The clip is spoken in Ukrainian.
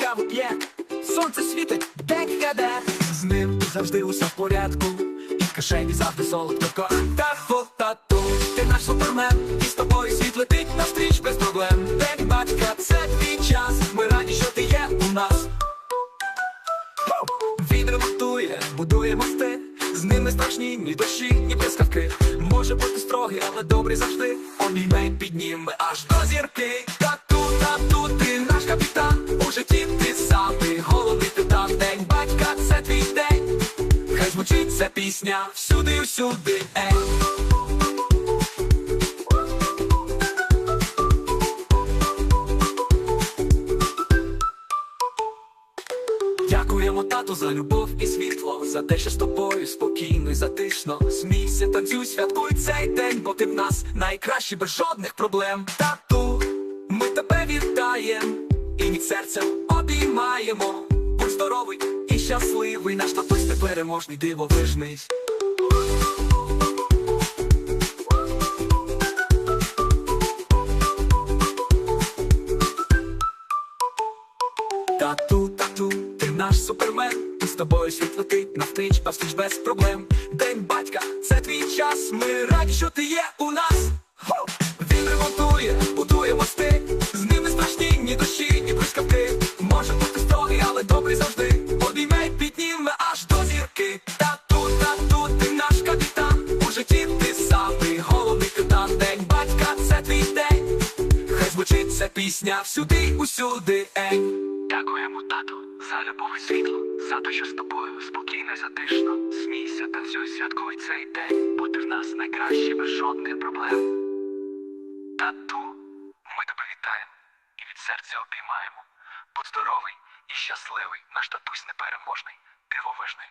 каву п'є, сонце світить, день гаде, з ним завжди усе в порядку, і в кишені завжди солодко Тату, тату, ти наш супермен, і з тобою світ летить навстріч без проблем. День батька, це твій час, ми раді, що ти є у нас. Він ремонтує, будує мости, з ним не страшні ні дощі, ні блискавки. Може бути строгий, але добрий завжди. Обійме підніме аж до зірки. Тату, тату, капітан. У житті ти самий головний титан. День батька, це твій день. Хай звучить ця пісня всюди, всюди, ей. Дякуємо тату за любов і світло, за те, що з тобою спокійно і затишно. Смійся, танцюй, святкуй цей день, бо ти в нас найкращий без жодних проблем. Тату, ми тебе вітаєм і від серця обіймаємо. Будь здоровий і щасливий, наш татусь ти переможний дивовижний. Тату, тату, ти наш супермен, і з тобою світ летить навстріч, навстріч без проблем. День батька, це твій час. Ми раді, що ти є у нас. Пісня всюди, усюди, ей. Дякуємо, тату, за любов і світло, за те, що з тобою спокійно затишно. Смійся, танцюй, святкуй цей день, бо ти в нас найкращий без жодних проблем. Тату, ми тебе вітаємо і від серця обіймаємо. Будь здоровий і щасливий, наш татусь непереможний, дивовижний.